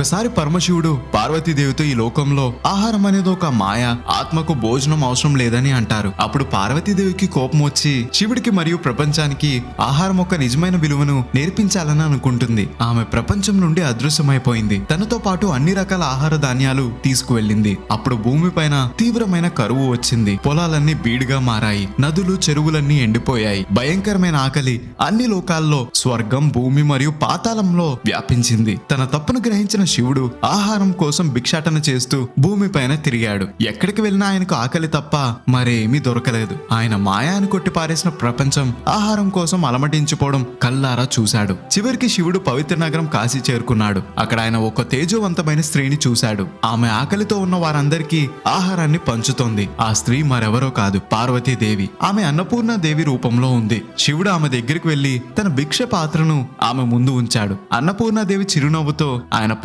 ఒకసారి పరమశివుడు పార్వతీదేవితో ఈ లోకంలో ఆహారం అనేది ఒక మాయ ఆత్మకు భోజనం అవసరం లేదని అంటారు. అప్పుడు పార్వతీదేవికి కోపం వచ్చి శివుడికి మరియు ప్రపంచానికి ఆహారం ఒక నిజమైన విలువను నేర్పించాలని అనుకుంటుంది. ఆమె ప్రపంచం నుండి అదృశ్యమైపోయింది. తనతో పాటు అన్ని రకాల ఆహార ధాన్యాలు తీసుకువెళ్ళింది. అప్పుడు భూమిపైన తీవ్రమైన కరువు వచ్చింది. పొలాలన్నీ బీడుగా మారాయి. నదులు చెరువులన్నీ ఎండిపోయాయి. భయంకరమైన ఆకలి అన్ని లోకాల్లో స్వర్గం భూమి మరియు పాతాళంలో వ్యాపించింది. తన తప్పును గ్రహించిన శివుడు ఆహారం కోసం భిక్షాటన చేస్తూ భూమిపైన తిరిగాడు. ఎక్కడికి వెళ్ళినా ఆయనకు ఆకలి తప్ప మరేమీ దొరకలేదు. ఆయన మాయాను కొట్టి పారేసిన ప్రపంచం ఆహారం కోసం అలమటించిపోవడం కల్లారా చూశాడు. చివరికి శివుడు పవిత్ర నగరం కాశీ చేరుకున్నాడు. అక్కడ ఆయన ఒక తేజవంతమైన స్త్రీని చూశాడు. ఆమె ఆకలితో ఉన్న వారందరికీ ఆహారాన్ని పంచుతోంది. ఆ స్త్రీ మరెవరో కాదు పార్వతీదేవి. ఆమె అన్నపూర్ణ దేవి రూపంలో ఉంది. శివుడు ఆమె దగ్గరికి వెళ్ళి తన భిక్ష పాత్రను ఆమె ముందు ఉంచాడు. అన్నపూర్ణాదేవి చిరునవ్వుతో ఆయన